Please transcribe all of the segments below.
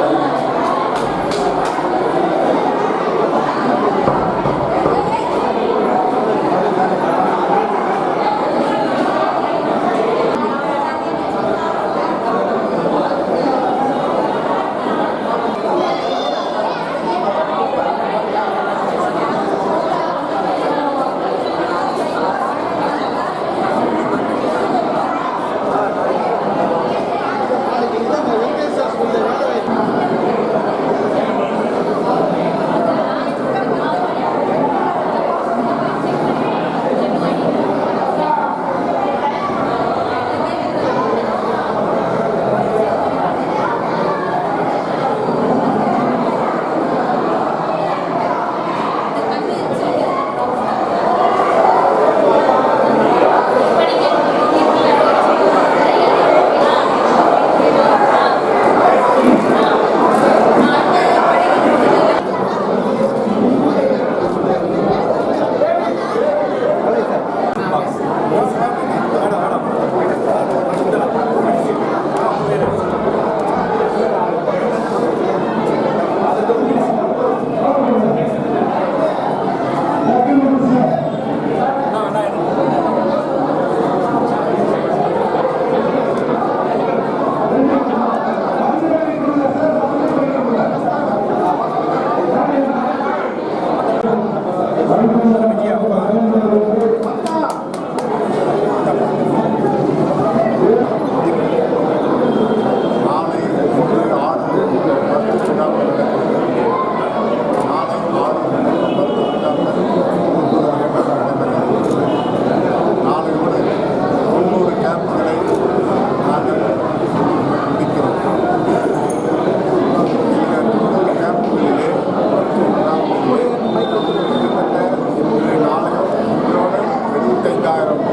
நாளை எழுபத்தைந்தாயிரம்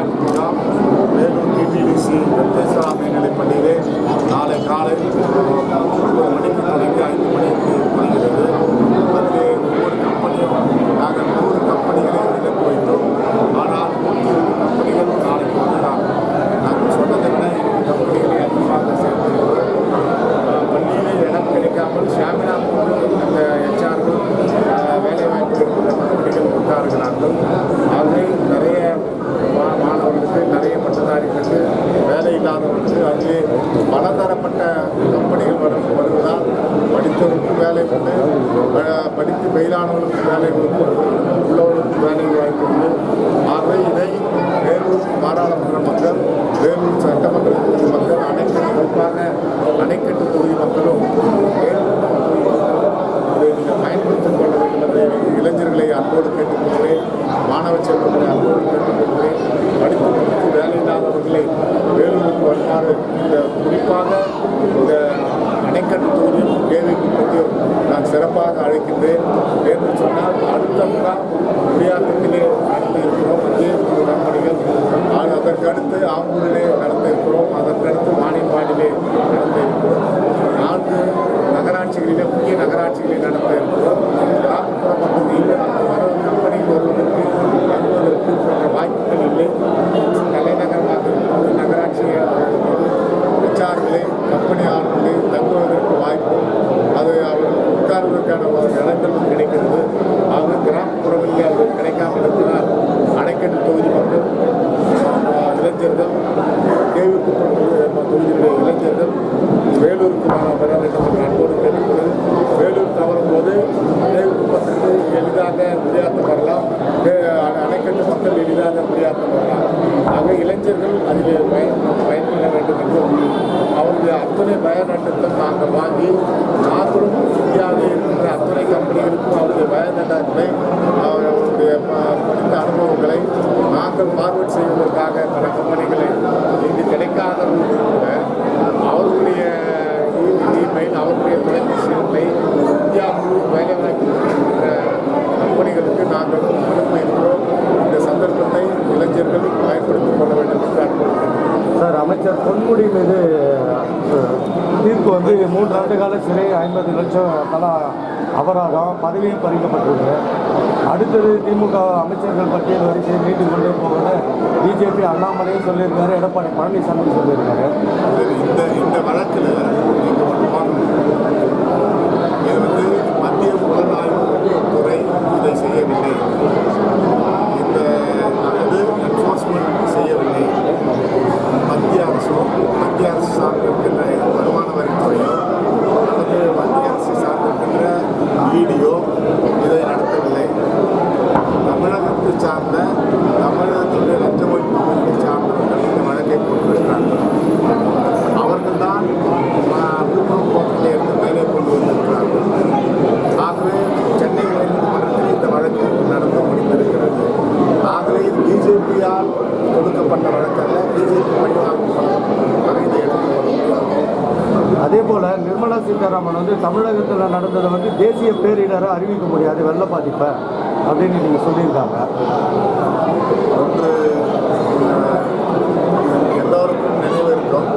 அஹ், வேலூர் டிபிடிசி வெங்கடேஸ்வரா மேல்நிலைப் நாளை காலை Muy bien, பொன்முடி மீது தீர்ப்பு வந்து மூன்றாண்டு கால சிறை ஐம்பது லட்சம் தலா அபராதம் பதவியும் பறிக்கப்பட்டிருக்கு அடுத்தது திமுக அமைச்சர்கள் பட்டியல் வரிசையை நீட்டு கொண்டு போவது பிஜேபி அண்ணாமலையும் சொல்லியிருக்காரு எடப்பாடி பழனிசாமி சொல்லியிருக்காரு. இந்த இந்த வழக்கில் கொண்டதை வந்து தேசிய பேரிடராக அறிவிக்க முடியாது வெள்ள பாதிப்பை அப்படின்னு நீங்கள் சொல்லியிருக்காங்க. ஒன்று எல்லாருக்கும் நினைவிருக்கும்.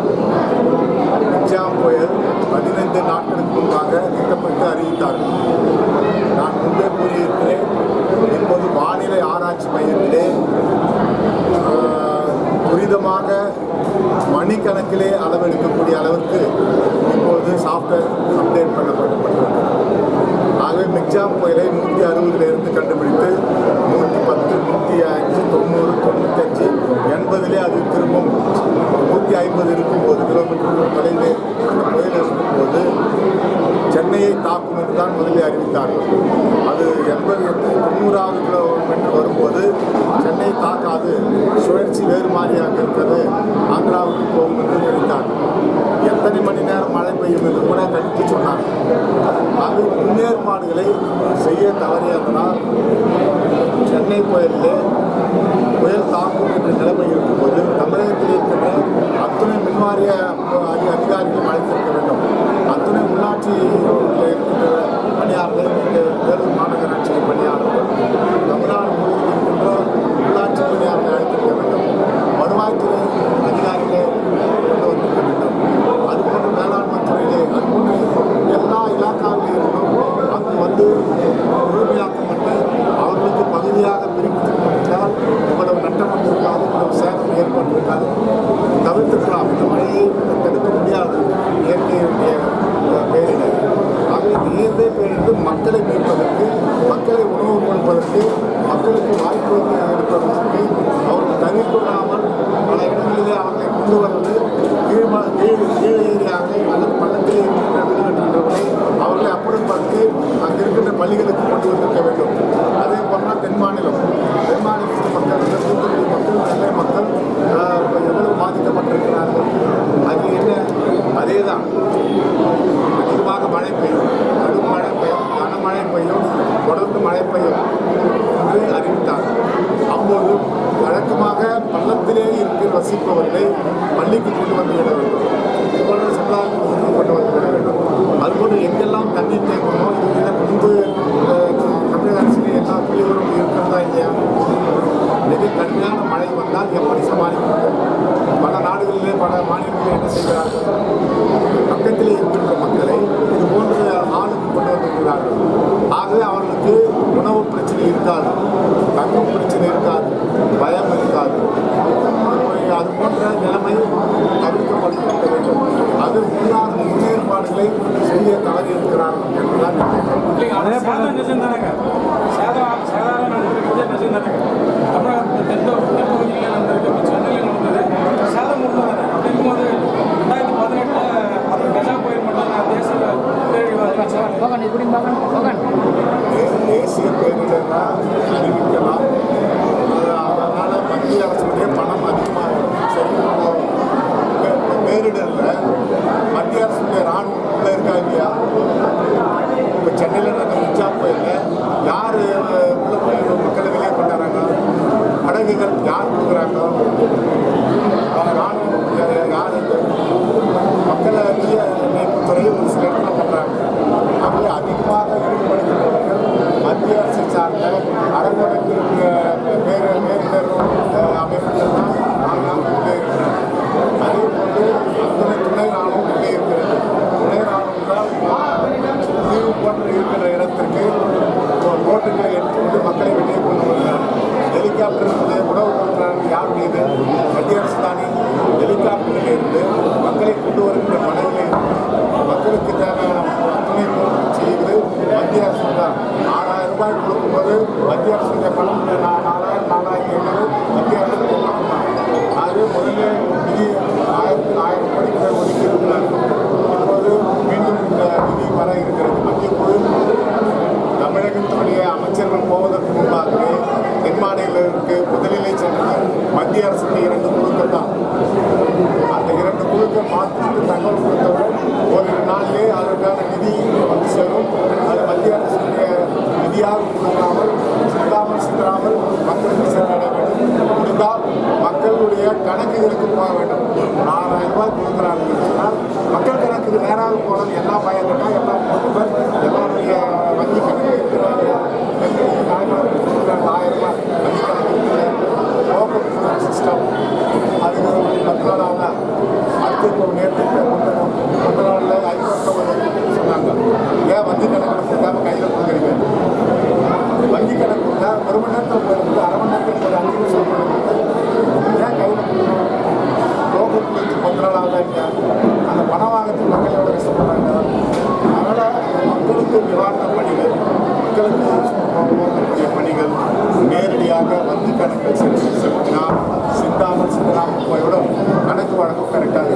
நிச்சயம் புயல் பதினைந்து நாட்களுக்கு அப்படின்னா சென்னை புயலில் புயல் தாக்கும் என்ற நிலைமை இருக்கும்போது தமிழகத்தில் இருக்கின்ற அத்துணை மின்வாரிய அதிகாரிகள் அழைத்திருக்க வேண்டும். அத்துணை உள்ளாட்சி இருக்கின்ற பணியாளர்கள் இங்கே வேலூர் மாநகராட்சியில் பணி Muy bueno. பக்கத்திலே இருக்கு வசிப்பவர்களை பள்ளிக்கு கொண்டு வந்து விட வேண்டும். இதுபோன்ற சுற்றுலாவுக்கு கொண்டு வந்து விட வேண்டும். அதுபோன்று எங்கெல்லாம் தண்ணி தேங்கணும் இதற்கு முன்பு தமிழக அரசிலே எல்லா புள்ளிவரும் இருக்கிறதா இல்லையா? மிக கடுமையான மழை வந்தால் எப்படி சமாளிக்கிறது பல நாடுகளிலே பல மாநிலங்களில் என்ன செய்கிறார்கள்? உரிமைகள் யார் கொடுக்குறாங்களோ அதனால் யார் மக்களாகிய இணைப்புத்துறையை ஒரு சில இடத்துல பண்ணுறாங்க ஆகவே அதிகமாக ஈடுபடுகின்றவர்கள் மத்திய அரசு சார்ந்த அரங்கொடைக்கு வேறு வேறு அமைப்புகள் தான் ஆனால் உள்ளே அதே போன்று அத்தனை துணை ராணுவம் உள்ளே இருக்கிறது. துணை ராணுவம் தான் தீவு போன்று இருக்கிற இடத்திற்கு கொடுத்தால் மக்களுடைய கணக்குகளுக்கு போக வேண்டும். நாலாயிரம் ரூபாய் கொடுக்குறாங்க சொன்னால் மக்கள் கணக்குக்கு நேராக போனது எல்லா பயனுக்கா எல்லா பொதுவர் எல்லாருடைய வங்கி கணக்கு இருக்கிறாங்க. ஆயிரம் ரூபாய் வங்கி கணக்கு சிஸ்டம் அது பத்து நாள் ஆகுதா அடுத்து இப்போ நேற்று பத்து நாளில் ஐநூறு சொன்னாங்க ஏன் வங்கி கணக்கு கொடுக்காம கையில் கொடுக்குறீங்க வங்கி கணக்கு கொடுத்தா ஒரு மணி நேரத்தில் அரை போராட்ட பணிகள் நேரடியாக வங்கி கணக்கில் செலுத்தினால் சித்தாமல் சிந்தாமல் போய்விடும் கணக்கு வழக்கம் கரெக்டாக